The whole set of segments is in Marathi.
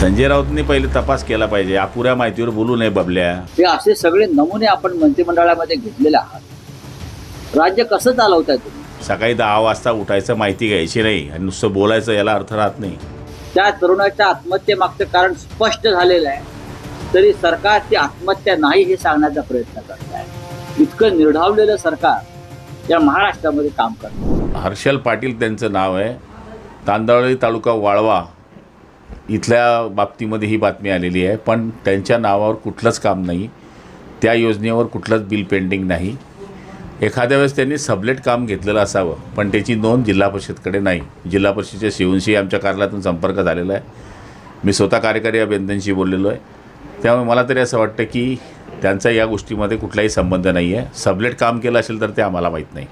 संजय राऊतनी पहिले तपास केला पाहिजे. अपुऱ्या माहितीवर बोलू नये बबल्या. हे असे सगळे नमुने आपण मंत्रिमंडळामध्ये घेतलेले आहात. राज्य कसं चालवताय तुम्ही? सकाळी दहा वाजता उठायचं माहिती घ्यायची नाही आणि नुसतं बोलायचं याला अर्थ राहत नाही. त्या तरुणाच्या आत्महत्येमागचं कारण स्पष्ट झालेलं आहे. तरी सरकार ती आत्महत्या नाही हे सांगण्याचा प्रयत्न करत आहे इतकं निर्ढावलेलं सरकार या महाराष्ट्रामध्ये काम करतं हर्षल पाटील त्यांचं नाव आहे. तांदळी तालुका वाळवा. इथल्या बाबतीमध्ये ही बातमी आलेली आहे पण त्यांच्या नावावर कुठलंच काम नाही. त्या योजनेवर कुठलंच बिल पेंडिंग नाही. एखाद्या वेळेस त्यांनी सबलेट काम घेतलेलं असावं पण त्याची नोंद जिल्हा परिषदकडे नाही. जिल्हा परिषदेच्या शिवूनशी आमच्या कार्यालयातून संपर्क झालेला आहे. मी स्वतः कार्यकारी अभियंत्यांशी बोललेलो आहे. त्यामुळे मला तरी असं वाटतं की त्यांचा या गोष्टीमध्ये कुठलाही संबंध नाही आहे सबलेट काम केलं असेल तर ते आम्हाला माहीत नाही.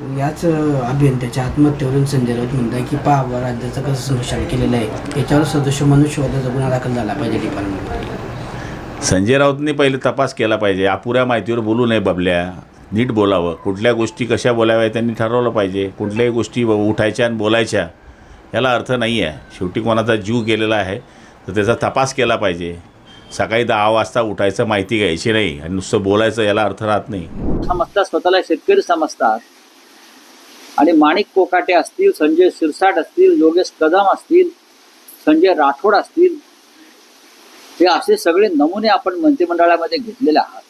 याच अभियंत्याच्या आत्महत्येवरून संजय राऊत म्हणताय की पहा राज्याचं कसं संरक्षण केलेलं आहे. याच्यावर सदस्य मनुष्यवधाचा गुन्हा दाखल झाला पाहिजे डिपार्टमेंट संजय राऊतनी पहिले तपास केला पाहिजे. अपुऱ्या माहितीवर बोलू नये बबल्या. नीट बोलावं. कुठल्या गोष्टी कशा बोलाव्या त्यांनी ठरवलं पाहिजे. कुठल्याही गोष्टी उठायच्या आणि बोलायच्या याला अर्थ नाही आहे शेवटी कोणाचा जीव गेलेला आहे तर त्याचा तपास केला पाहिजे. सकाळी दहा वाजता उठायचं माहिती घ्यायची नाही आणि नुसतं बोलायचं याला अर्थ राहत नाही. समजतात स्वतःला शेतकरी समजतात. आणि माणिक कोकाटे असतील संजय शिरसाट असतील योगेश कदम असतील संजय राठोड असतील हे असे सगळे नमुने आपण मंत्रिमंडळामध्ये घेतलेले आहात.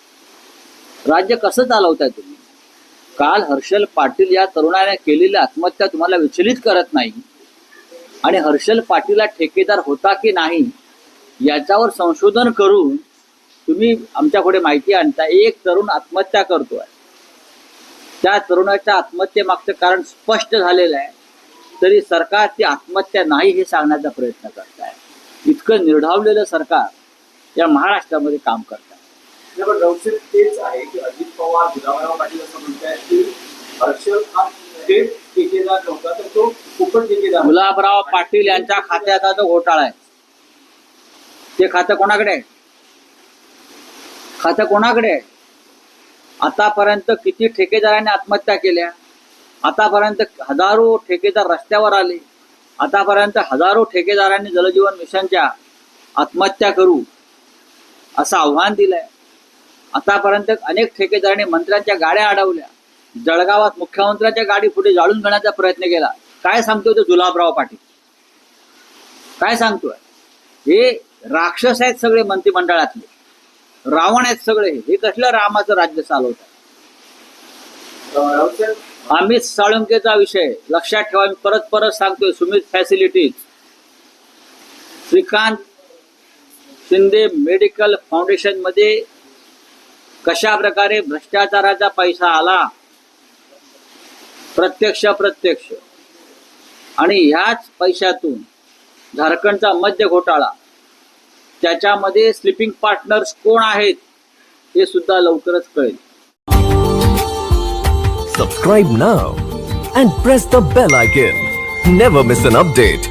राज्य कसं चालवताय तुम्ही? काल हर्षल पाटील या तरुणाने केलेली आत्महत्या तुम्हाला विचलित करत नाही? आणि हर्षल पाटीलला ठेकेदार होता की नाही याच्यावर संशोधन करून तुम्ही आमच्याकडे माहिती आणता. एक तरुण आत्महत्या करतोय. त्या तरुणाच्या आत्महत्येमागचं कारण स्पष्ट झालेलं आहे. तरी सरकार ती आत्महत्या नाही हे सांगण्याचा प्रयत्न करत आहे इतकं निर्ढावलेलं सरकार या महाराष्ट्रामध्ये काम करत आहे तेच आहे की अजित पवार गुलाबराव पाटील असं म्हणतायत की हर्षल हा थेट ठेकेदार नव्हता तर तो फुकट ठेकेदार होता. गुलाबराव पाटील यांच्या खात्याचा जो घोटाळा आहे ते खातं कोणाकडे आहे? खातं कोणाकडे आहे? आतापर्यंत किती ठेकेदारांनी आत्महत्या केल्या? आतापर्यंत हजारो ठेकेदार रस्त्यावर आले. आतापर्यंत हजारो ठेकेदारांनी जलजीवन मिशनच्या आत्महत्या करू असं आव्हान दिलंय. आतापर्यंत अनेक ठेकेदारांनी मंत्र्यांच्या गाड्या अडवल्या. जळगावात मुख्यमंत्र्यांच्या गाडी पुढे जाळून घेण्याचा प्रयत्न केला. काय सांगतोय तो जुलाबराव पाटील? काय सांगतोय? हे राक्षस आहेत सगळे मंत्रिमंडळातले. रावण आहेत सगळे. हे कसलं रामाचं राज्य चालवत अमित साळुंकेचा विषय. लक्षात ठेवा मी परत परत सांगतोय सुमित फॅसिलिटीज श्रीकांत शिंदे मेडिकल फाउंडेशनमध्ये कशा प्रकारे भ्रष्टाचाराचा पैसा आला? प्रत्यक्ष प्रत्यक्ष आणि ह्याच पैशातून झारखंडचा मद्य घोटाळा त्याच्यामध्ये स्लिपिंग पार्टनर्स कोण आहेत हे सुद्धा लवकरच कळेल. Subscribe now and press the bell icon never miss an update